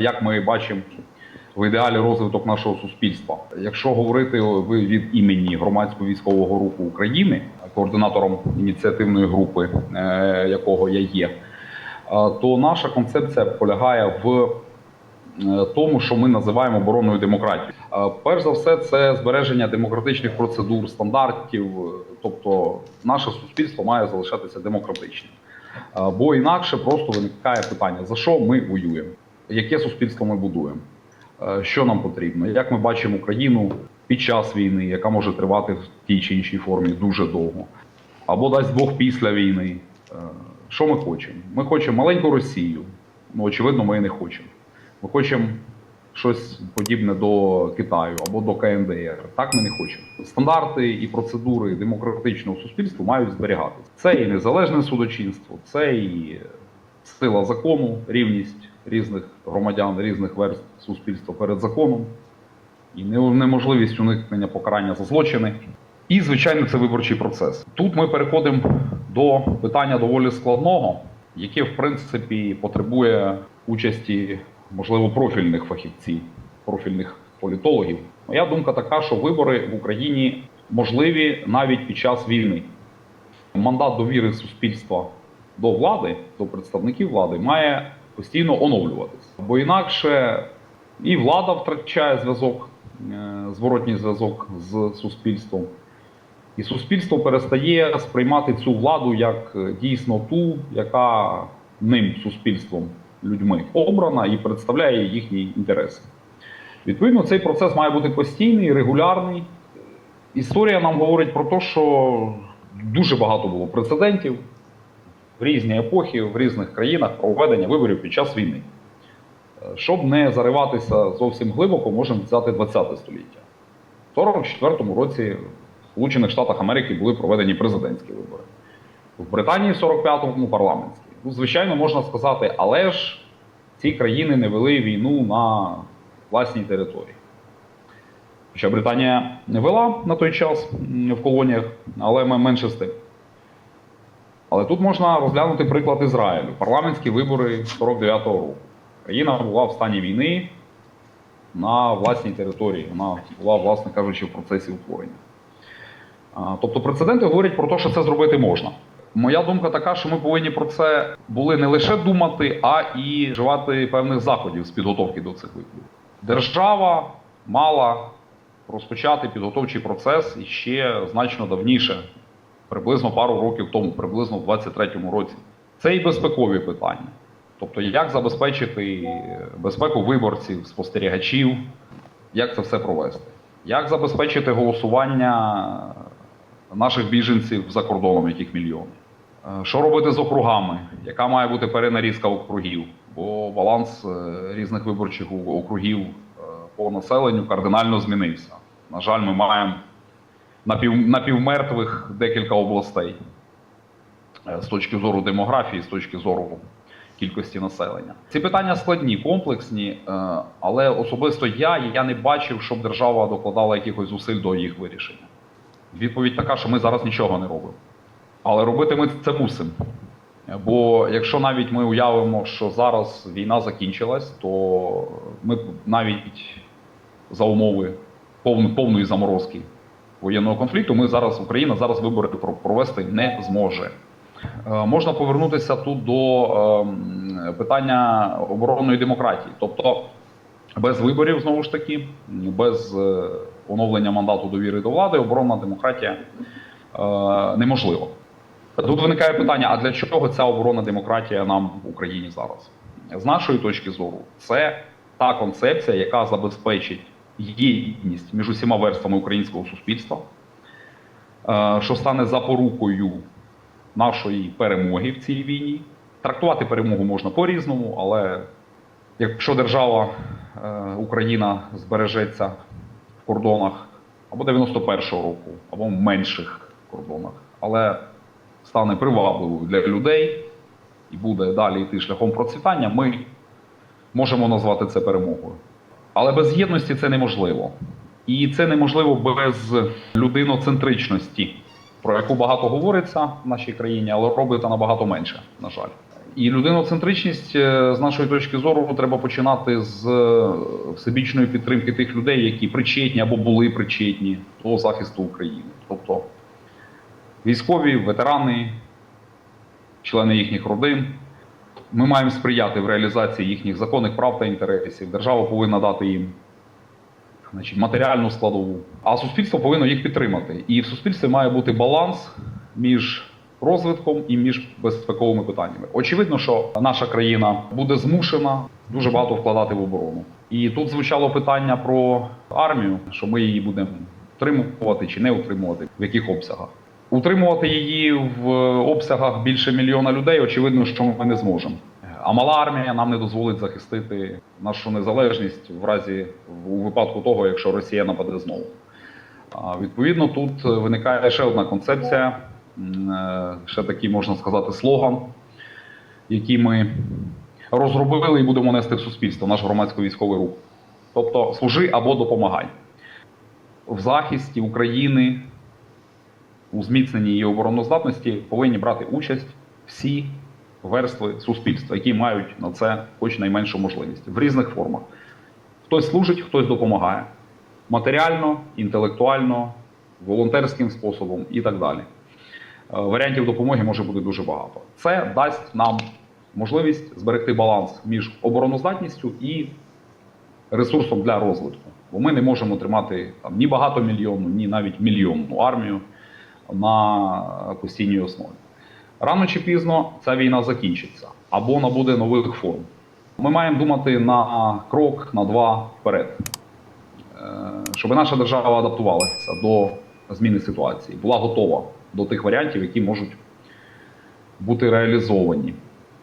як ми бачимо в ідеалі розвиток нашого суспільства. Якщо говорити ви від імені громадського військового руху України, координатором ініціативної групи, е, якого я є, е, то наша концепція полягає в е, тому, що ми називаємо оборонною демократією. Перш за все, це збереження демократичних процедур, стандартів. Тобто, наше суспільство має залишатися демократичним. Бо інакше просто виникає питання: за що ми воюємо? Яке суспільство ми будуємо? Е, Що нам потрібно? Як ми бачимо Україну під час війни, яка може тривати в тій чи іншій формі дуже довго, або дасть Бог після війни. Е, Що ми хочемо? Ми хочемо маленьку Росію. Ну, очевидно, ми і не хочемо. Ми хочемо щось подібне до Китаю або до КНДР. Так ми не хочемо. Стандарти і процедури демократичного суспільства мають зберігатися. Це і незалежне судочинство, це і сила закону, рівність різних громадян, різних верств суспільства перед законом, і неможливість уникнення покарання за злочини. І, звичайно, це виборчий процес. Тут ми переходимо до питання доволі складного, яке, в принципі, потребує участі, можливо, профільних фахівців, профільних політологів. Моя думка така, що вибори в Україні можливі навіть під час війни. Мандат довіри суспільства до влади, до представників влади, має постійно оновлюватися. Бо інакше і влада втрачає зв'язок, е, зворотній зв'язок з суспільством, і суспільство перестає сприймати цю владу як е, дійсно ту, яка ним суспільством, людьми обрана і представляє їхні інтереси. Відповідно, цей процес має бути постійний, регулярний. Історія нам говорить про те, що дуже багато було прецедентів в різні епохи, в різних країнах проведення виборів під час війни. Е, Щоб не зариватися зовсім глибоко, можемо взяти 20 століття. В 44-му році в Сполучених Штатах Америки були проведені президентські вибори. В Британії в 45-му парламентські. Ну, звичайно, можна сказати, але ж ці країни не вели війну на власній території. Хоча Британія не вела на той час в колоніях, але менше з тим. Але тут можна розглянути приклад Ізраїлю. Парламентські вибори 49-го року. Країна була в стані війни на власній території. Вона була, власне кажучи, в процесі утворення. Тобто прецеденти говорять про те, що це зробити можна. Моя думка така, що ми повинні про це були не лише думати, а і вживати певних заходів з підготовки до цих виборів. Держава мала розпочати підготовчий процес іще значно давніше, приблизно пару років тому, приблизно в 23-му році. Це і безпекові питання. Тобто, як забезпечити безпеку виборців, спостерігачів, як це все провести, як забезпечити голосування наших біженців за кордоном, яких мільйони. Е, Що робити з округами? Яка має бути перенарізка округів? Бо баланс е, різних виборчих округів е, по населенню кардинально змінився. На жаль, ми маємо напів, напівмертвих декілька областей е, з точки зору демографії, з точки зору кількості населення. Ці питання складні, комплексні, е, але особисто я, я не бачив, щоб держава докладала якихось зусиль до їх вирішення. Відповідь така, що ми зараз нічого не робимо. Але робити ми це мусимо. Бо якщо навіть ми уявимо, що зараз війна закінчилась, то ми навіть за умови повної, заморозки воєнного конфлікту, ми зараз, Україна зараз вибори про- провести не зможе. Е, Можна повернутися тут до ем, питання оборонної демократії. Тобто, без виборів, знову ж таки, без е, оновлення мандату довіри до влади, оборонна демократія е, неможлива. Тут виникає питання: а для чого ця оборонна демократія нам в Україні зараз? З нашої точки зору, це та концепція, яка забезпечить єдність між усіма верствами українського суспільства, е, що стане запорукою нашої перемоги в цій війні. Трактувати перемогу можна по-різному, але якщо держава е, Україна збережеться в кордонах або 91-го року, або в менших кордонах, але стане привабливою для людей і буде далі йти шляхом процвітання, ми можемо назвати це перемогою. Але без єдності це неможливо. І це неможливо без людиноцентричності, про яку багато говориться в нашій країні, але робиться набагато менше, на жаль. І людиноцентричність е, з нашої точки зору треба починати з е, всебічної підтримки тих людей, які причетні або були причетні до захисту України. Тобто військові, ветерани, члени їхніх родин. Ми маємо сприяти в реалізації їхніх законних прав та інтересів. Держава повинна дати їм значить, матеріальну складову, а суспільство повинно їх підтримати. І в суспільстві має бути баланс між розвитком і між безпековими питаннями. Очевидно, що наша країна буде змушена дуже багато вкладати в оборону. І тут звучало питання про армію, що ми її будемо утримувати чи не утримувати, в яких обсягах. Утримувати її в обсягах більше мільйона людей, очевидно, що ми не зможемо. А мала армія нам не дозволить захистити нашу незалежність в разі у випадку того, якщо Росія нападе знову. Відповідно, тут виникає ще одна концепція, е, ще такий можна сказати слоган, який ми розробили і будемо нести в суспільство, наш громадсько-військовий рух. Тобто служи або допомагай в захисті України, у зміцненні її обороноздатності повинні брати участь всі верстви суспільства, які мають на це хоч найменшу можливість в різних формах. Хтось служить, хтось допомагає матеріально, інтелектуально, волонтерським способом і так далі. Е, Варіантів допомоги може бути дуже багато. Це дасть нам можливість зберегти баланс між обороноздатністю і ресурсом для розвитку. Бо ми не можемо тримати там, ні багатомільйонну, ні навіть мільйонну армію на постійній основі. Рано чи пізно ця війна закінчиться або набуде нових форм. Ми маємо думати на крок, на два вперед, Е, щоб наша держава адаптувалася до зміни ситуації, була готова до тих варіантів, які можуть бути реалізовані.